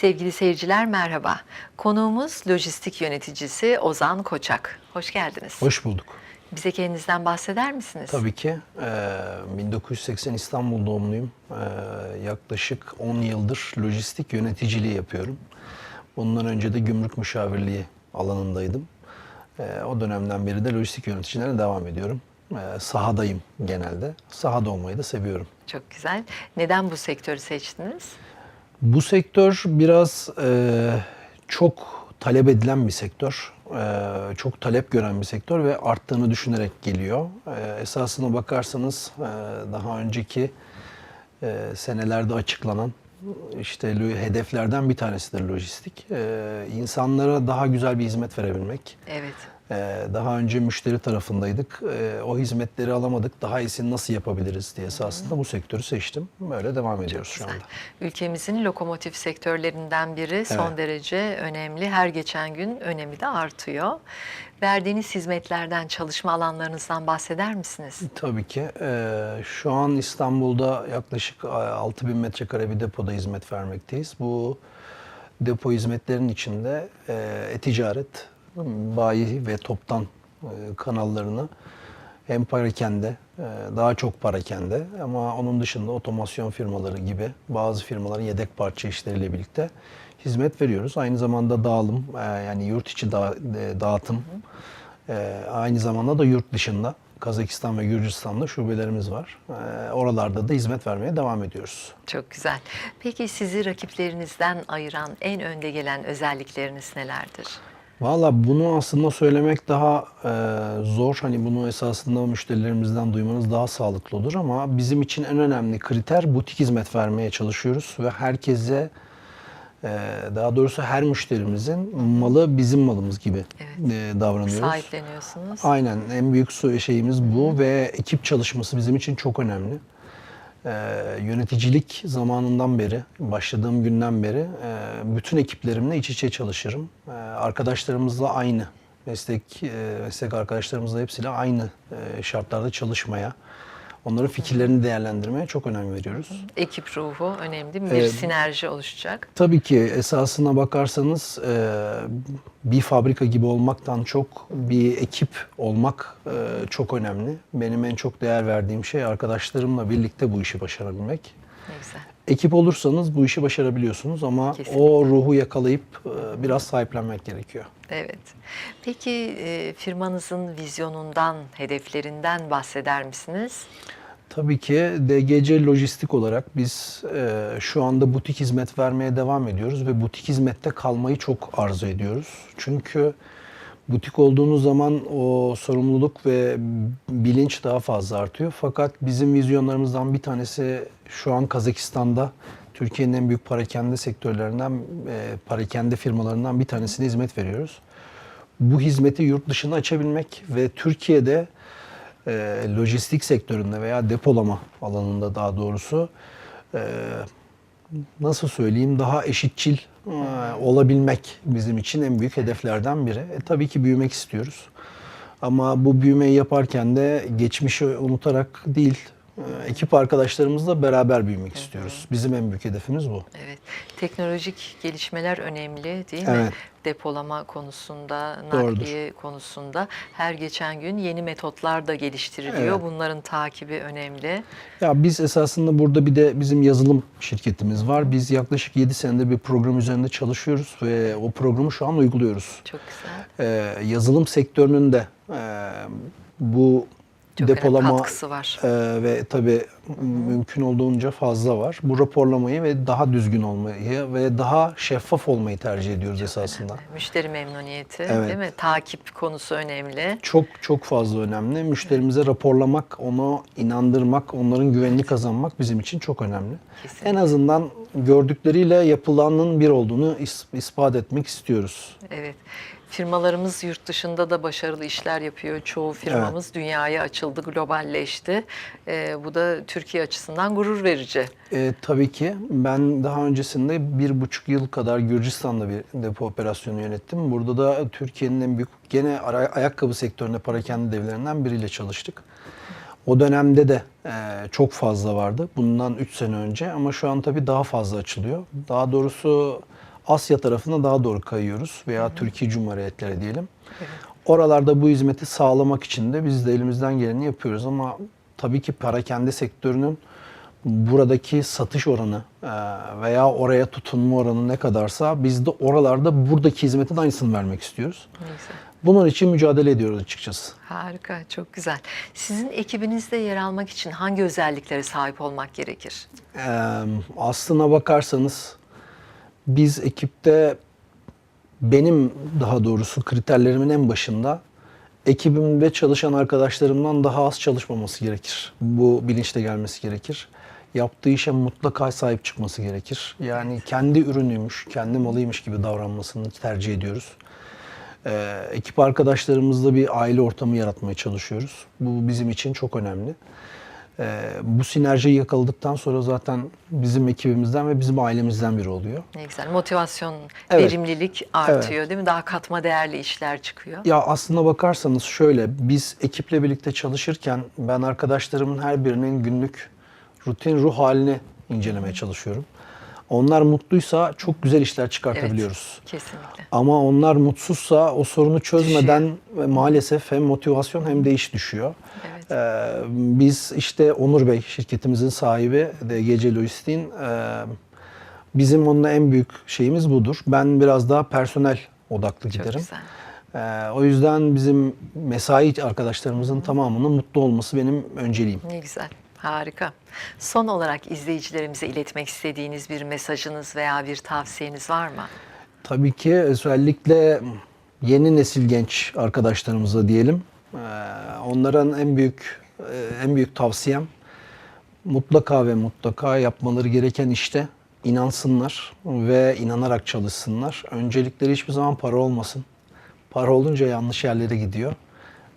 Sevgili seyirciler merhaba. Konuğumuz lojistik yöneticisi Ozan Koçak. Hoş geldiniz. Hoş bulduk. Bize kendinizden bahseder misiniz? Tabii ki. Ee, 1980 İstanbul doğumluyum. Ee, yaklaşık 10 yıldır lojistik yöneticiliği yapıyorum. Bundan önce de gümrük müşavirliği alanındaydım. Ee, o dönemden beri de lojistik yöneticiliğine devam ediyorum. Ee, sahadayım genelde. Sahada olmayı da seviyorum. Çok güzel. Neden bu sektörü seçtiniz? Bu sektör biraz e, çok talep edilen bir sektör. E, çok talep gören bir sektör ve arttığını düşünerek geliyor. E, esasına bakarsanız e, daha önceki e, senelerde açıklanan işte hedeflerden bir tanesidir lojistik. E, insanlara daha güzel bir hizmet verebilmek. Evet. Ee, Daha önce müşteri tarafındaydık. Ee, O hizmetleri alamadık. Daha iyisini nasıl yapabiliriz diye esasında bu sektörü seçtim. Böyle devam ediyoruz şu anda. Ülkemizin lokomotif sektörlerinden biri son Evet. derece önemli. Her geçen gün önemi de artıyor. Verdiğiniz hizmetlerden, çalışma alanlarınızdan bahseder misiniz? Tabii ki. Ee, Şu an İstanbul'da yaklaşık 6000 metrekare bir depoda hizmet vermekteyiz. Bu depo hizmetlerinin içinde e, e-ticaret, bayi ve toptan e, kanallarını hem parakende, e, daha çok parakende ama onun dışında otomasyon firmaları gibi bazı firmaların yedek parça işleriyle birlikte hizmet veriyoruz. Aynı zamanda dağılım, e, yani yurt içi da, dağıtım, aynı zamanda da yurt dışında Kazakistan ve Gürcistan'da şubelerimiz var. Oralarda da hizmet vermeye devam ediyoruz. Çok güzel. Peki sizi rakiplerinizden ayıran en önde gelen özellikleriniz nelerdir? Valla bunu aslında söylemek daha e, zor. Hani bunu esasında müşterilerimizden duymanız daha sağlıklı olur ama bizim için en önemli kriter butik hizmet vermeye çalışıyoruz ve herkese e, daha doğrusu her müşterimizin malı bizim malımız gibi Evet. e, davranıyoruz. Sahipleniyorsunuz. Aynen en büyük şeyimiz bu ve ekip çalışması bizim için çok önemli. Ee, yöneticilik zamanından beri, başladığım günden beri e, bütün ekiplerimle iç içe çalışırım. Ee, arkadaşlarımızla aynı, meslek e, meslek arkadaşlarımızla hepsiyle aynı e, şartlarda çalışmaya, onların fikirlerini değerlendirmeye çok önem veriyoruz. Ekip ruhu önemli. Bir Evet. sinerji oluşacak. Tabii ki esasına bakarsanız e, bir fabrika gibi olmaktan çok bir ekip olmak e, çok önemli. Benim en çok değer verdiğim şey arkadaşlarımla birlikte bu işi başarabilmek. Ne güzel. Ekip olursanız bu işi başarabiliyorsunuz ama Kesinlikle. o ruhu yakalayıp e, biraz sahiplenmek gerekiyor. Evet. Peki e, firmanızın vizyonundan, hedeflerinden bahseder misiniz? Tabii ki DGC Lojistik olarak biz e, şu anda butik hizmet vermeye devam ediyoruz ve butik hizmette kalmayı çok arzu ediyoruz. Çünkü butik olduğunuz zaman o sorumluluk ve bilinç daha fazla artıyor. Fakat bizim vizyonlarımızdan bir tanesi şu an Kazakistan'da Türkiye'nin en büyük parakende sektörlerinden, e, parakende firmalarından bir tanesine hizmet veriyoruz. Bu hizmeti yurt dışına açabilmek ve Türkiye'de e, lojistik sektöründe veya depolama alanında daha doğrusu e, nasıl söyleyeyim daha eşitçil e, olabilmek bizim için en büyük hedeflerden biri. E, tabii ki büyümek istiyoruz. Ama bu büyümeyi yaparken de geçmişi unutarak değil, ekip arkadaşlarımızla beraber büyümek istiyoruz. Bizim en büyük hedefimiz bu. Evet. Teknolojik gelişmeler önemli değil mi? Evet. Depolama konusunda, Doğrudur. nakliye konusunda her geçen gün yeni metotlar da geliştiriliyor. Evet. Bunların takibi önemli. Ya biz esasında burada bir de bizim yazılım şirketimiz var. Biz yaklaşık 7 senedir bir program üzerinde çalışıyoruz ve o programı şu an uyguluyoruz. Çok güzel. Ee, yazılım sektörünün de e, bu Çok depolama katkısı var. e, ve tabii mümkün olduğunca fazla var. Bu raporlamayı ve daha düzgün olmayı ve daha şeffaf olmayı tercih ediyoruz esasında. Müşteri memnuniyeti Evet. değil mi? Takip konusu önemli. Çok çok fazla önemli. Müşterimize raporlamak, onu inandırmak, onların güvenini kazanmak bizim için çok önemli. Kesinlikle. En azından gördükleriyle yapılanın bir olduğunu is- ispat etmek istiyoruz. Evet. Firmalarımız yurt dışında da başarılı işler yapıyor. Çoğu firmamız dünyaya açıldı, globalleşti. Ee, bu da Türkiye açısından gurur verici. E, tabii ki. Ben daha öncesinde bir buçuk yıl kadar Gürcistan'da bir depo operasyonu yönettim. Burada da Türkiye'nin en büyük gene ayakkabı sektöründe parakende devlerinden biriyle çalıştık. O dönemde de e, çok fazla vardı. Bundan 3 sene önce ama şu an tabii daha fazla açılıyor. Daha doğrusu Asya tarafına daha doğru kayıyoruz veya Türkiye Cumhuriyetleri diyelim. Oralarda bu hizmeti sağlamak için de biz de elimizden geleni yapıyoruz ama tabii ki parakende sektörünün buradaki satış oranı e, veya oraya tutunma oranı ne kadarsa biz de oralarda buradaki hizmetin aynısını vermek istiyoruz. Ne güzel. Bunun için mücadele ediyoruz açıkçası. Harika, çok güzel. Sizin ekibinizde yer almak için hangi özelliklere sahip olmak gerekir? Ee, aslına bakarsanız biz ekipte benim daha doğrusu kriterlerimin en başında ekibimde çalışan arkadaşlarımdan daha az çalışmaması gerekir. Bu bilinçle gelmesi gerekir. Yaptığı işe mutlaka sahip çıkması gerekir. Yani kendi ürünüymüş, kendi malıymış gibi davranmasını tercih ediyoruz. Ee, ekip arkadaşlarımızla bir aile ortamı yaratmaya çalışıyoruz. Bu bizim için çok önemli. Ee, bu sinerjiyi yakaladıktan sonra zaten bizim ekibimizden ve bizim ailemizden biri oluyor. Ne güzel. Motivasyon, Evet. verimlilik artıyor değil mi? Daha katma değerli işler çıkıyor. Ya aslına bakarsanız şöyle, biz ekiple birlikte çalışırken ben arkadaşlarımın her birinin günlük rutin ruh halini incelemeye çalışıyorum. Onlar mutluysa çok güzel işler çıkartabiliyoruz. Kesinlikle. Ama onlar mutsuzsa o sorunu çözmeden ve maalesef hem motivasyon hem de iş düşüyor. Evet. Ee, biz işte Onur Bey şirketimizin sahibi DGC Lojistik'in e, bizim onunla en büyük şeyimiz budur. Ben biraz daha personel odaklı Çok giderim. güzel. Ee, o yüzden bizim mesai arkadaşlarımızın tamamının mutlu olması benim önceliğim. Ne güzel. Harika. Son olarak izleyicilerimize iletmek istediğiniz bir mesajınız veya bir tavsiyeniz var mı? Tabii ki özellikle yeni nesil genç arkadaşlarımıza diyelim. Ee, Onların en büyük e, en büyük tavsiyem mutlaka ve mutlaka yapmaları gereken işte inansınlar ve inanarak çalışsınlar. Öncelikleri hiçbir zaman para olmasın. Para olunca yanlış yerlere gidiyor.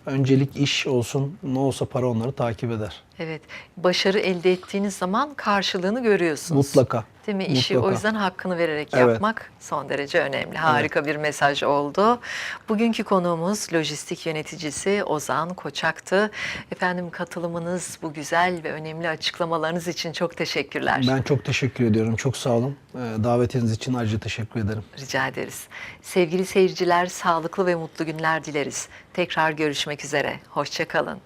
Öncelik iş olsun, ne olsa para onları takip eder. Evet. Başarı elde ettiğiniz zaman karşılığını görüyorsunuz. Mutlaka. Değil mi? İşi o Mutlaka. yüzden hakkını vererek Evet. yapmak son derece önemli. Harika bir mesaj oldu. Bugünkü konuğumuz lojistik yöneticisi Ozan Koçak'tı. Efendim katılımınız, bu güzel ve önemli açıklamalarınız için çok teşekkürler. Ben çok teşekkür ediyorum. Çok sağ olun. Ee, Davetiniz için ayrıca teşekkür ederim. Rica ederiz. Sevgili seyirciler, sağlıklı ve mutlu günler dileriz. Tekrar görüşmek üzere. Hoşçakalın.